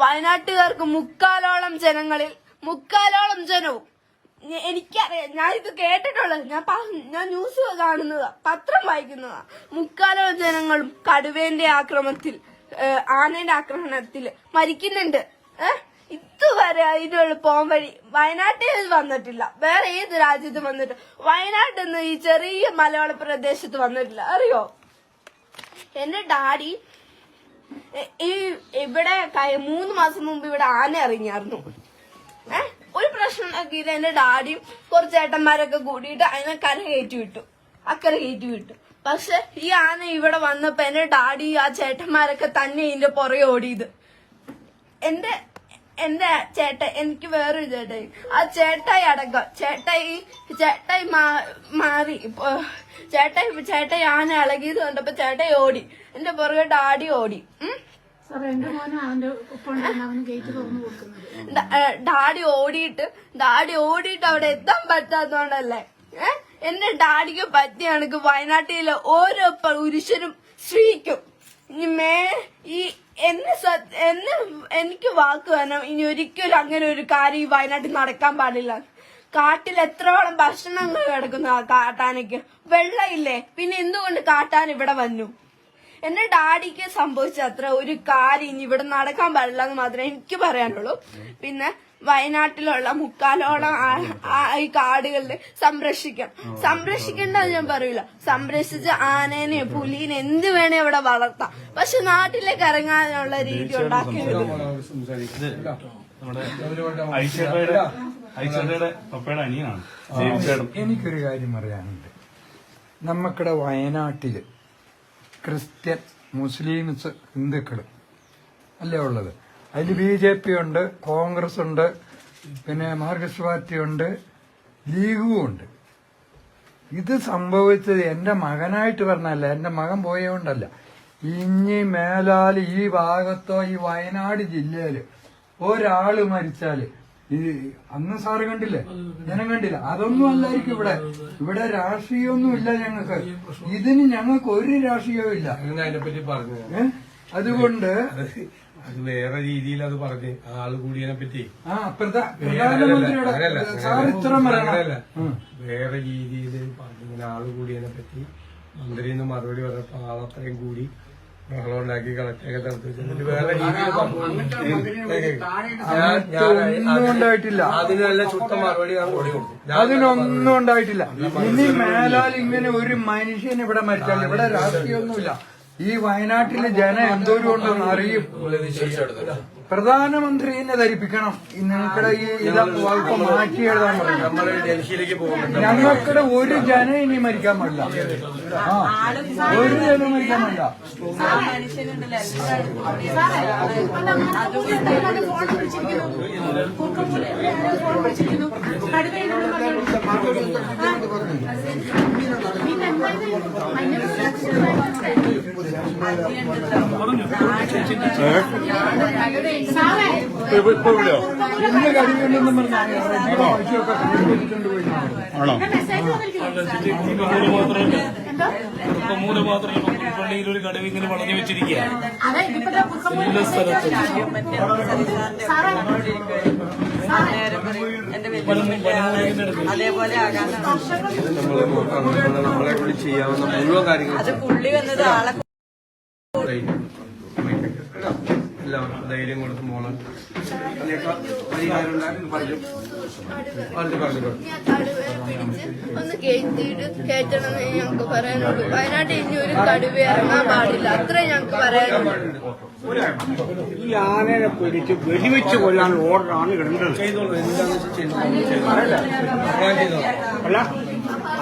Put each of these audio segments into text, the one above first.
വയനാട്ടുകാർക്ക് മുക്കാലോളം ജനങ്ങളിൽ മുക്കാലോളം ജനവും. എനിക്കറിയാം ഞാൻ ഇത് കേട്ടിട്ടുള്ളത് ഞാൻ ഞാൻ ന്യൂസ് കാണുന്നതാ പത്രം വായിക്കുന്നതാ. മുക്കാലോളം ജനങ്ങളും കടുവേന്റെ ആക്രമത്തിൽ ആനയുടെ ആക്രമണത്തിൽ മരിക്കുന്നുണ്ട്. ഏഹ് ഇതുവരെ അതിനുള്ള പോം വഴി വയനാട്ടിൽ വന്നിട്ടില്ല. വേറെ ഏത് രാജ്യത്ത് വന്നിട്ട് വയനാട്ടിൽ നിന്ന് ഈ ചെറിയ മലയാള പ്രദേശത്ത് വന്നിട്ടില്ല. അറിയോ? എന്റെ ഡാഡി ഈ ഇവിടെ മൂന്ന് മാസം മുമ്പ് ഇവിടെ ആന ഇറങ്ങിയായിരുന്നു ഏ ഒരു പ്രശ്നം ഉണ്ടാക്കിയില്ല. എന്റെ ഡാഡിയും കുറച്ച് ചേട്ടന്മാരൊക്കെ കൂടിയിട്ട് അതിനെ കര കയറ്റി വിട്ടു. അക്കര കയറ്റി വിട്ടു. പക്ഷെ ഈ ആന ഇവിടെ വന്നപ്പോ എന്റെ ഡാഡി ആ ചേട്ടന്മാരൊക്കെ തന്നെ ഇതിന്റെ പുറകെ ഓടിയത്. എന്റെ എന്റെ ചേട്ട എനിക്ക് വേറൊരു ചേട്ടായി ആ ചേട്ടായി അടക്കം. ചേട്ടായി ചേട്ടായി മാറി. ഇപ്പൊ ചേട്ടായി ചേട്ടായി ആന ഇളകിയത് കണ്ടപ്പോ ചേട്ടായി ഓടി. എന്റെ പുറകെ ഡാഡി ഓടി. ഡാഡി ഓടിയിട്ട് ഡാഡി ഓടിയിട്ട് അവിടെ എത്താൻ പറ്റാത്തോണ്ടല്ലേ ഏഹ് എന്റെ ഡാഡിക്ക് പറ്റിയ കണക്ക് വയനാട്ടിലെ ഓരോ പുരുഷനും സ്ത്രീക്കും. ഇനി മേ ഈ എന്നെ എന്നെ എനിക്ക് വാക്ക് വേണം. ഇനി ഒരിക്കലും അങ്ങനെ ഒരു കാര്യം ഈ വയനാട്ടിൽ നടക്കാൻ പാടില്ല. കാട്ടിൽ എത്രയോളം ഭക്ഷണങ്ങൾ കിടക്കുന്നു ആ കാട്ടാനയ്ക്ക്. വെള്ളമില്ലേ? പിന്നെ എന്തുകൊണ്ട് കാട്ടാൻ ഇവിടെ വന്നു? എന്റെ ഡാഡിക്ക് സംഭവിച്ച അത്ര ഒരു കാര്യം ഇനി ഇവിടെ നടക്കാൻ പാടില്ല എന്ന് മാത്രമേ എനിക്ക് പറയാനുള്ളൂ. പിന്നെ വയനാട്ടിലുള്ള മുക്കാലോളം ഈ കാടുകളിൽ സംരക്ഷിക്കണം സംരക്ഷിക്കേണ്ടത് ഞാൻ പറയില്ല സംരക്ഷിച്ച ആനേനെ പുലീനെ എന്ത് വേണേ അവിടെ വളർത്താം. പക്ഷെ നാട്ടിലേക്ക് ഇറങ്ങാനുള്ള രീതി ഉണ്ടാക്കരുത് എനിക്കൊരു കാര്യം പറയാനുണ്ട്. നമുക്കിടെ വയനാട്ടിൽ ക്രിസ്ത്യൻ മുസ്ലിംസ് ഹിന്ദുക്കൾ അല്ലേ ഉള്ളത്? അതിൽ ബി ജെ പി ഉണ്ട് കോൺഗ്രസ് ഉണ്ട് പിന്നെ മാർക്സിസ്റ്റ് പാർട്ടി ഉണ്ട് ലീഗും ഉണ്ട്. ഇത് സംഭവിച്ചത് എന്റെ മകനായിട്ട് പറഞ്ഞല്ല എന്റെ മകൻ പോയതുകൊണ്ടല്ല ഇനി മേലാൽ ഈ ഭാഗത്തോ ഈ വയനാട് ജില്ലയിൽ ഒരാൾ മരിച്ചാൽ ഈ അന്ന് സാറ് കണ്ടില്ലേ? ജനം കണ്ടില്ല. അതൊന്നും അല്ലായിരിക്കും ഇവിടെ. ഇവിടെ രാഷ്ട്രീയമൊന്നും ഇല്ല ഞങ്ങൾക്ക്. ഇതിന് ഞങ്ങൾക്ക് ഒരു രാഷ്ട്രീയവും ഇല്ല അതിനെപ്പറ്റി പറഞ്ഞു? അതുകൊണ്ട് അത് വേറെ രീതിയിൽ അത് പറഞ്ഞു. ആൾ കൂടിയതിനെ പറ്റി. വേറെ രീതിയിൽ പറഞ്ഞു ആൾ കൂടിയതിനെ പറ്റി മന്ത്രി എന്ന് മറുപടി പറഞ്ഞപ്പോ ആളത്രയും കൂടി ബഹളം ഉണ്ടാക്കി കളക്ടറൊക്കെ തടുത്ത് വേറെ രീതിയിൽ പറഞ്ഞു ഞാൻ- ഞാൻ ഒന്നും ഉണ്ടായിട്ടില്ല. അതിന് ചുട്ട മറുപടി ഞാൻ കൊടുക്കും അതിനൊന്നും ഉണ്ടായിട്ടില്ല. ഇനി മേലാൽ ഇങ്ങനെ ഒരു മനുഷ്യൻ ഇവിടെ മരിച്ചാൽ ഇവിടെ രാഷ്ട്രീയമൊന്നുമില്ല. ഈ വയനാട്ടിലെ ജനം എന്തോരം ഉണ്ടെന്ന് അറിയും? പ്രധാനമന്ത്രിനെ ധരിപ്പിക്കണം. ഈ ഈ ഇതൊക്കെ മാറ്റി എഴുതാൻ പറയും. ഞങ്ങൾക്കിടെ ഒരു ജനം ഇനി മരിക്കാൻ പാടില്ല. ആ ഒരു ജനം മരിക്കാൻ പാടില്ല. പിന്നെ ഇപ്പൊ പോയി ആണോ മൂലപാത്രം പള്ളിയിൽ ഒരു കടവ് ഇങ്ങനെ വളഞ്ഞു വെച്ചിരിക്കുകയാണ് അതേപോലെ നമ്മൾ കൊണ്ട് ചെയ്യാവുന്ന മുഴുവൻ കാര്യങ്ങളും അത് പുള്ളി വന്നത് ആളെ ധൈര്യം ഒന്ന് കയറ്റിയിട്ട് കയറ്റണമെന്ന് ഞങ്ങൾക്ക് പറയാനുള്ളൂ വയനാട്ടിൽ ഇനി ഒരു കടുവ ഇറങ്ങാൻ പാടില്ല അത്രേ ഞങ്ങൾക്ക് പറയാനുള്ളൂ ഈ ആനയെ പിടിച്ച് വെടിവെച്ച് കൊല്ലാൻ ഓർഡറാണ് ഇടേണ്ടത്. അല്ല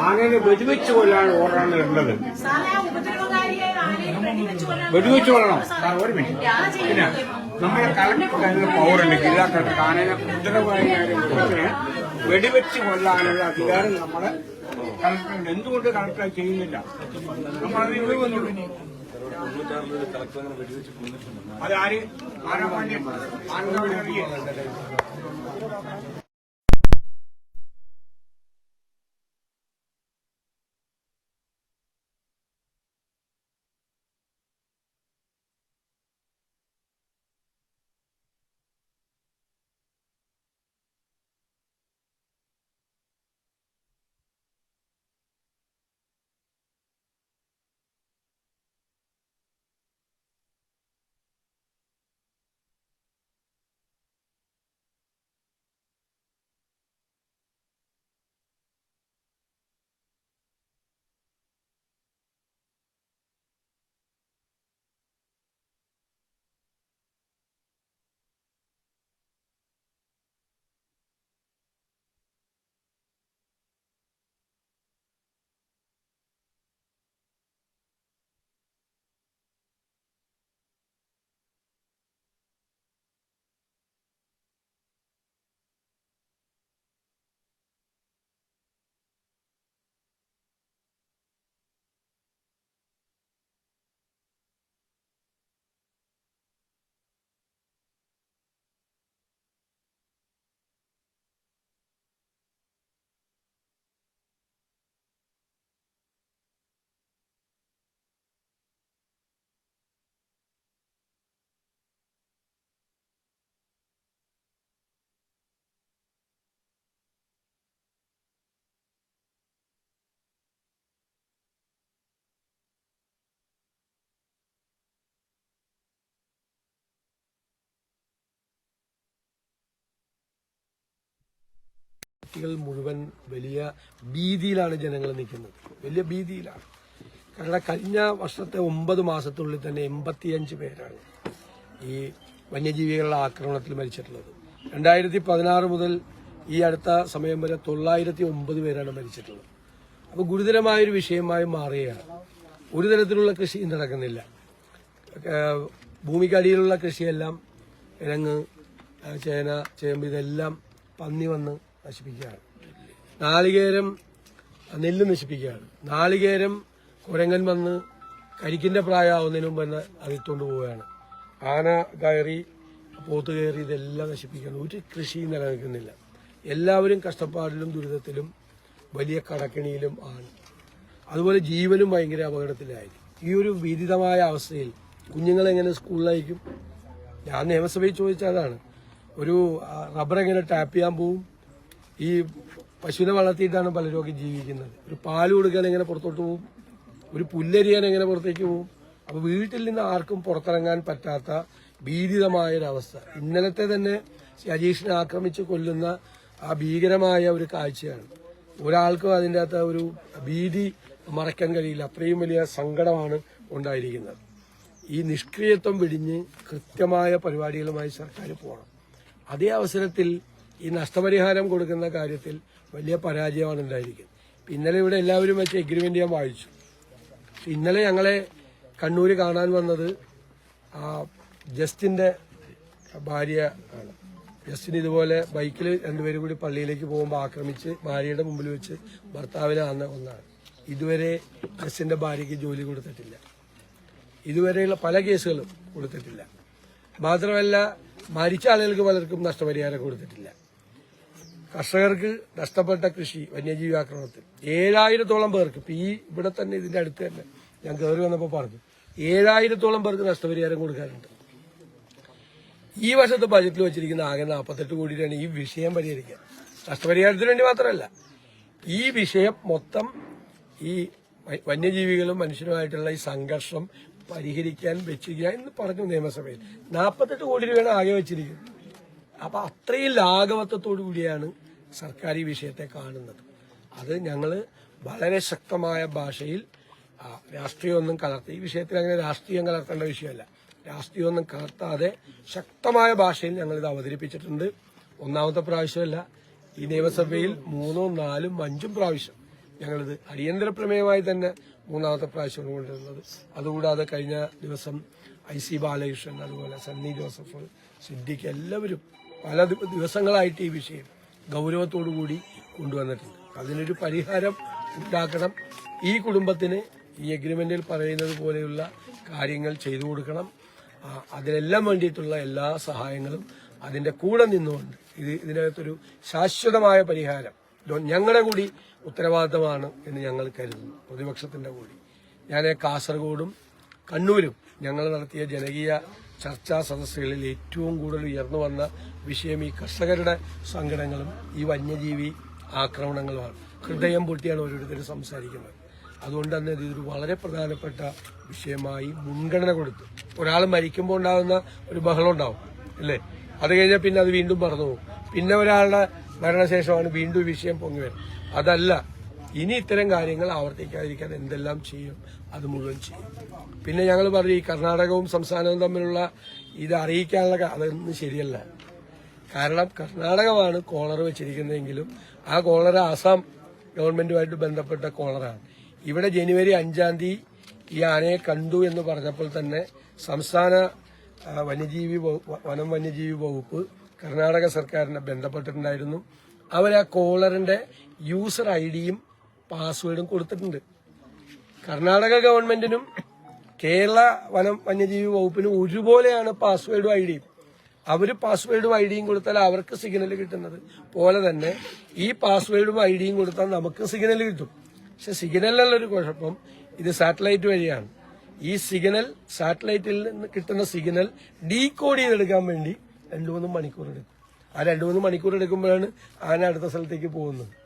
ആനയെ വെടിവെച്ച് കൊല്ലാൻ ഓർഡറാണ് ഇടേണ്ടത് സാറേ ആ ഉപദ്രവകാരിയെ ആരെയും വെടിവെച്ച് സാർ ഒരു മിനിറ്റ്. പിന്നെ നമ്മുടെ കളക്ടർ പവർ ഉണ്ട്. ജില്ലാ കളക്ടർ ഉപദ്രവകാരിയായ മൃഗത്തിനെ വെടിവെച്ച് കൊല്ലാനുള്ള അധികാരം നമ്മുടെ കളക്ടറുണ്ട് എന്തുകൊണ്ട് കളക്ടർ ചെയ്യുന്നില്ല? നമ്മളത് ഇവിടെ വന്നുള്ളൂ അത് ആര്? ആരാ പാണ്ഡ്യം? ആനന്ദ പാർട്ടികൾ മുഴുവൻ വലിയ ഭീതിയിലാണ് ജനങ്ങൾ നിൽക്കുന്നത്. വലിയ ഭീതിയിലാണ്. കാരണം കഴിഞ്ഞ വർഷത്തെ ഒമ്പത് മാസത്തിനുള്ളിൽ തന്നെ എൺപത്തിയഞ്ച് പേരാണ് ഈ വന്യജീവികളുടെ ആക്രമണത്തിൽ മരിച്ചിട്ടുള്ളത്. രണ്ടായിരത്തി പതിനാറ് മുതൽ ഈ അടുത്ത സമയം വരെ തൊള്ളായിരത്തി ഒമ്പത് പേരാണ് മരിച്ചിട്ടുള്ളത്. അപ്പോൾ ഗുരുതരമായൊരു വിഷയമായി മാറുകയാണ്. ഒരു തരത്തിലുള്ള കൃഷി നടക്കുന്നില്ല. ഭൂമിക്കടിയിലുള്ള കൃഷിയെല്ലാം കിഴങ്ങ് ചേന ചേമ്പ് ഇതെല്ലാം പന്നി വന്ന് നശിപ്പിക്കുകയാണ്. നാളികേരം നെല്ല് നശിപ്പിക്കുകയാണ്. നാളികേരം കുരങ്ങൻ വന്ന് കരിക്കിന്റെ പ്രായമാവുന്നതിന് മുമ്പ് തന്നെ അതിട്ടുകൊണ്ട് പോവുകയാണ്. ആന കയറി പോത്ത് കയറി ഇതെല്ലാം നശിപ്പിക്കുകയാണ്. ഒരു കൃഷി നിലനിൽക്കുന്നില്ല. എല്ലാവരും കഷ്ടപ്പാടിലും ദുരിതത്തിലും വലിയ കടക്കിണിയിലും ആണ്. അതുപോലെ ജീവനും ഭയങ്കര അപകടത്തിലായിരിക്കും. ഈ ഒരു വിദിതമായ അവസ്ഥയിൽ കുഞ്ഞുങ്ങളെങ്ങനെ സ്കൂളിലായിരിക്കും? ഞാൻ നിയമസഭയിൽ ചോദിച്ചതാണ്. ഒരു റബ്ബർ എങ്ങനെ ടാപ്പ് ചെയ്യാൻ പോവും? ഈ പശുവിനെ വളർത്തിയിട്ടാണ് പലരും ജീവിക്കുന്നത്. ഒരു പാൽ കൊടുക്കാൻ എങ്ങനെ പുറത്തോട്ട് പോകും ഒരു പുല്ലരിയാൻ എങ്ങനെ പുറത്തേക്ക് പോകും അപ്പൊ വീട്ടിൽ നിന്ന് ആർക്കും പുറത്തിറങ്ങാൻ പറ്റാത്ത ഭീതിതമായ ഒരവസ്ഥ ഇന്നലത്തെ തന്നെ അജീഷിനെ ആക്രമിച്ച് കൊല്ലുന്ന ആ ഭീകരമായ ഒരു കാഴ്ചയാണ്. ഒരാൾക്കും അതിന്റെ അകത്ത് ഒരു ഭീതി മറയ്ക്കാൻ കഴിയില്ല. അത്രയും വലിയ സങ്കടമാണ് ഉണ്ടായിരിക്കുന്നത്. ഈ നിഷ്ക്രിയത്വം വെടിഞ്ഞ് കൃത്യമായ പരിപാടികളുമായി സർക്കാർ പോകണം. അതേ അവസരത്തിൽ ഈ നഷ്ടപരിഹാരം കൊടുക്കുന്ന കാര്യത്തിൽ വലിയ പരാജയമാണ് ഉണ്ടായിരിക്കുന്നത്. ഇന്നലെ ഇവിടെ എല്ലാവരും വെച്ച് എഗ്രിമെന്റ് ഞാൻ വായിച്ചു. ഇന്നലെ ഞങ്ങളെ കണ്ണൂര് കാണാൻ വന്നത് ആ ജസ്റ്റിന്റെ ഭാര്യ ആണ്. ജസ്റ്റിന് ഇതുപോലെ ബൈക്കിൽ രണ്ടുപേരും കൂടി പള്ളിയിലേക്ക് പോകുമ്പോൾ ആക്രമിച്ച് ഭാര്യയുടെ മുമ്പിൽ വെച്ച് ഭർത്താവിനെ അന്ന് ഒന്നാണ്. ഇതുവരെ ജസ്റ്റിന്റെ ഭാര്യയ്ക്ക് ജോലി കൊടുത്തിട്ടില്ല. ഇതുവരെയുള്ള പല കേസുകളും കൊടുത്തിട്ടില്ല. മാത്രമല്ല മരിച്ച ആളുകൾക്ക് പലർക്കും നഷ്ടപരിഹാരം കൊടുത്തിട്ടില്ല. കർഷകർക്ക് നഷ്ടപ്പെട്ട കൃഷി വന്യജീവി ആക്രമണത്തിൽ ഏഴായിരത്തോളം പേർക്ക് ഇപ്പൊ ഈ ഇവിടെ തന്നെ ഇതിന്റെ അടുത്ത് തന്നെ ഞാൻ കയറി വന്നപ്പോൾ പറഞ്ഞു ഏഴായിരത്തോളം പേർക്ക് നഷ്ടപരിഹാരം കൊടുക്കാറുണ്ട് ഈ വർഷത്തെ ബജറ്റിൽ വെച്ചിരിക്കുന്ന ആകെ നാൽപ്പത്തെട്ട് കോടി രൂപയാണ് ഈ വിഷയം പരിഹരിക്കാൻ. നഷ്ടപരിഹാരത്തിന് വേണ്ടി മാത്രമല്ല ഈ വിഷയം മൊത്തം ഈ വന്യജീവികളും മനുഷ്യരുമായിട്ടുള്ള ഈ സംഘർഷം പരിഹരിക്കാൻ വെച്ചിരിക്കുക എന്ന് പറഞ്ഞു നിയമസഭയിൽ നാൽപ്പത്തെട്ട് കോടി രൂപയാണ് ആകെ വെച്ചിരിക്കുന്നത്. അപ്പൊ അത്രയും ലാഘവത്വത്തോടു കൂടിയാണ് സർക്കാർ ഈ വിഷയത്തെ കാണുന്നത്. അത് ഞങ്ങൾ വളരെ ശക്തമായ ഭാഷയിൽ രാഷ്ട്രീയമൊന്നും കലർത്തി ഈ വിഷയത്തിൽ അങ്ങനെ രാഷ്ട്രീയം കലർത്തേണ്ട വിഷയമല്ല. രാഷ്ട്രീയമൊന്നും കലർത്താതെ ശക്തമായ ഭാഷയിൽ ഞങ്ങൾ ഇത് അവതരിപ്പിച്ചിട്ടുണ്ട്. ഒന്നാമത്തെ പ്രാവശ്യമല്ല ഈ നിയമസഭയിൽ മൂന്നോ നാലും അഞ്ചും പ്രാവശ്യം ഞങ്ങളിത് അടിയന്തര പ്രമേയമായി തന്നെ മൂന്നാമത്തെ പ്രാവശ്യം കൊണ്ടുവരുന്നത്. അതുകൂടാതെ കഴിഞ്ഞ ദിവസം ഐ സി ബാലകൃഷ്ണൻ അതുപോലെ സണ്ണി ജോസഫ് സിദ്ദിഖ് എല്ലാവരും പല ദിവസങ്ങളായിട്ട് ഈ വിഷയം ഗൗരവത്തോടു കൂടി കൊണ്ടുവന്നിട്ടുണ്ട്. അതിനൊരു പരിഹാരം ഉണ്ടാക്കണം. ഈ കുടുംബത്തിന് ഈ എഗ്രിമെന്റിൽ പറയുന്നത് പോലെയുള്ള കാര്യങ്ങൾ ചെയ്തു കൊടുക്കണം. അതിനെല്ലാം വേണ്ടിയിട്ടുള്ള എല്ലാ സഹായങ്ങളും അതിന്റെ കൂടെ നിന്നുകൊണ്ട് ഇത് ഇതിനകത്തൊരു ശാശ്വതമായ പരിഹാരം. ഞങ്ങളുടെ കൂടി ഉത്തരവാദിത്തമാണ് എന്ന് ഞങ്ങൾ കരുതുന്നു. പ്രതിപക്ഷത്തിന്റെ കൂടി. ഞാൻ കാസർഗോഡും കണ്ണൂരും ഞങ്ങൾ നടത്തിയ ജനകീയ ചർച്ചാ സദസ്സുകളിൽ ഏറ്റവും കൂടുതൽ ഉയർന്നു വന്ന വിഷയം ഈ കർഷകരുടെ സങ്കടങ്ങളും ഈ വന്യജീവി ആക്രമണങ്ങളുമാണ്. ഹൃദയം പൊട്ടിയാണ് ഓരോരുത്തരും സംസാരിക്കുന്നത്. അതുകൊണ്ട് തന്നെ ഇതൊരു വളരെ പ്രധാനപ്പെട്ട വിഷയമായി മുൻഗണന കൊടുത്തു. ഒരാൾ മരിക്കുമ്പോൾ ഉണ്ടാകുന്ന ഒരു ബഹളം ഉണ്ടാവും അല്ലേ? അത് കഴിഞ്ഞാൽ പിന്നെ അത് വീണ്ടും മറന്നു പോകും പിന്നെ ഒരാളുടെ മരണശേഷമാണ് വീണ്ടും വിഷയം പൊങ്ങി വരുന്നത്. അതല്ല ഇനി ഇത്തരം കാര്യങ്ങൾ ആവർത്തിക്കാതിരിക്കാൻ എന്തെല്ലാം ചെയ്യും? അത് മുഴുവൻ ചെയ്യും. പിന്നെ ഞങ്ങൾ പറഞ്ഞു ഈ കർണാടകവും സംസ്ഥാനവും തമ്മിലുള്ള ഇത് അറിയിക്കാനുള്ള അതൊന്നും ശരിയല്ല. കാരണം കർണാടകമാണ് കോളർ വെച്ചിരിക്കുന്നതെങ്കിലും ആ കോളർ ആസാം ഗവൺമെന്റുമായിട്ട് ബന്ധപ്പെട്ട കോളറാണ്. ഇവിടെ ജനുവരി അഞ്ചാം തീയതി ഈ ആനയെ കണ്ടു എന്ന് പറഞ്ഞപ്പോൾ തന്നെ സംസ്ഥാന വന്യജീവി വനം വന്യജീവി വകുപ്പ് കർണാടക സർക്കാരിനെ ബന്ധപ്പെട്ടിട്ടുണ്ടായിരുന്നു. അവർ ആ കോളറിന്റെ യൂസർ ഐ ഡിയും പാസ്വേഡും കൊടുത്തിട്ടുണ്ട്. കർണാടക ഗവൺമെന്റിനും കേരള വനം വന്യജീവി വകുപ്പിനും ഒരുപോലെയാണ് പാസ്വേഡും ഐ ഡിയും. അവർ പാസ്വേഡും ഐ ഡിയും കൊടുത്താൽ അവർക്ക് സിഗ്നൽ കിട്ടുന്നത് പോലെ തന്നെ ഈ പാസ്വേഡും ഐ ഡിയും കൊടുത്താൽ നമുക്ക് സിഗ്നൽ കിട്ടും. പക്ഷെ സിഗ്നലിനുള്ളൊരു കുഴപ്പം ഇത് സാറ്റലൈറ്റ് വഴിയാണ്. ഈ സിഗ്നൽ സാറ്റലൈറ്റിൽ നിന്ന് കിട്ടുന്ന സിഗ്നൽ ഡീകോഡ് ചെയ്തെടുക്കാൻ വേണ്ടി രണ്ടു മൂന്ന് മണിക്കൂർ എടുക്കും. ആ രണ്ടു മൂന്ന് മണിക്കൂർ എടുക്കുമ്പോഴാണ് ആന അടുത്ത സ്ഥലത്തേക്ക് പോകുന്നത്.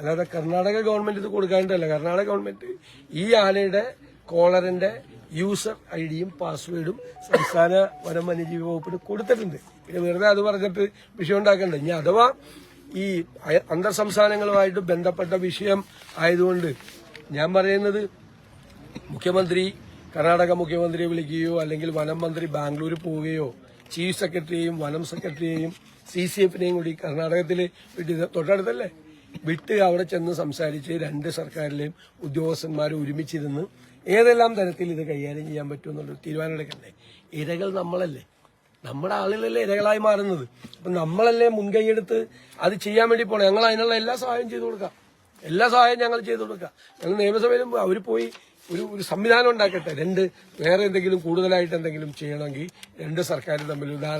അല്ലാതെ കർണാടക ഗവൺമെന്റ് ഇത് കൊടുക്കാണ്ടല്ല കർണാടക ഗവൺമെന്റ് ഈ ആനയുടെ കോളറിന്റെ യൂസർ ഐ ഡിയും പാസ്വേഡും സംസ്ഥാന വനം വന്യജീവി വകുപ്പിന് കൊടുത്തിട്ടുണ്ട്. പിന്നെ വെറുതെ അത് പറഞ്ഞിട്ട് വിഷയം ഉണ്ടാക്കണ്ട. ഇനി അഥവാ ഈ അന്തർ സംസ്ഥാനങ്ങളുമായിട്ട് ബന്ധപ്പെട്ട വിഷയം ആയതുകൊണ്ട് ഞാൻ പറയുന്നത് മുഖ്യമന്ത്രി കർണാടക മുഖ്യമന്ത്രിയെ വിളിക്കുകയോ അല്ലെങ്കിൽ വനം മന്ത്രി ബാംഗ്ലൂർ പോവുകയോ ചീഫ് സെക്രട്ടറിയെയും വനം സെക്രട്ടറിയെയും സി സി എഫിനെയും കൂടി കർണാടകത്തിൽ തൊട്ടടുത്തല്ലേ? വിട്ട് അവിടെ ചെന്ന് സംസാരിച്ച് രണ്ട് സർക്കാരിലെയും ഉദ്യോഗസ്ഥന്മാർ ഒരുമിച്ചിരുന്ന് ഏതെല്ലാം തരത്തിൽ ഇത് കൈകാര്യം ചെയ്യാൻ പറ്റുമെന്നുള്ള എന്നുള്ളൊരു തീരുമാനമെടുക്കണ്ടേ ഇരകൾ നമ്മളല്ലേ? നമ്മുടെ ആളുകളല്ലേ ഇരകളായി മാറുന്നത്. അപ്പൊ നമ്മളല്ലേ മുൻകൈയെടുത്ത് അത് ചെയ്യാൻ വേണ്ടി പോകണം ഞങ്ങൾ അതിനുള്ള എല്ലാ സഹായം ചെയ്തു കൊടുക്കാം. എല്ലാ സഹായം ഞങ്ങൾ ചെയ്തു കൊടുക്കാം. ഞങ്ങൾ നിയമസഭയിലും അവർ പോയി ഒരു ഒരു സംവിധാനം ഉണ്ടാക്കട്ടെ. രണ്ട് വേറെ എന്തെങ്കിലും കൂടുതലായിട്ട് എന്തെങ്കിലും ചെയ്യണമെങ്കിൽ രണ്ട് സർക്കാർ തമ്മിൽ ഉദാഹരണം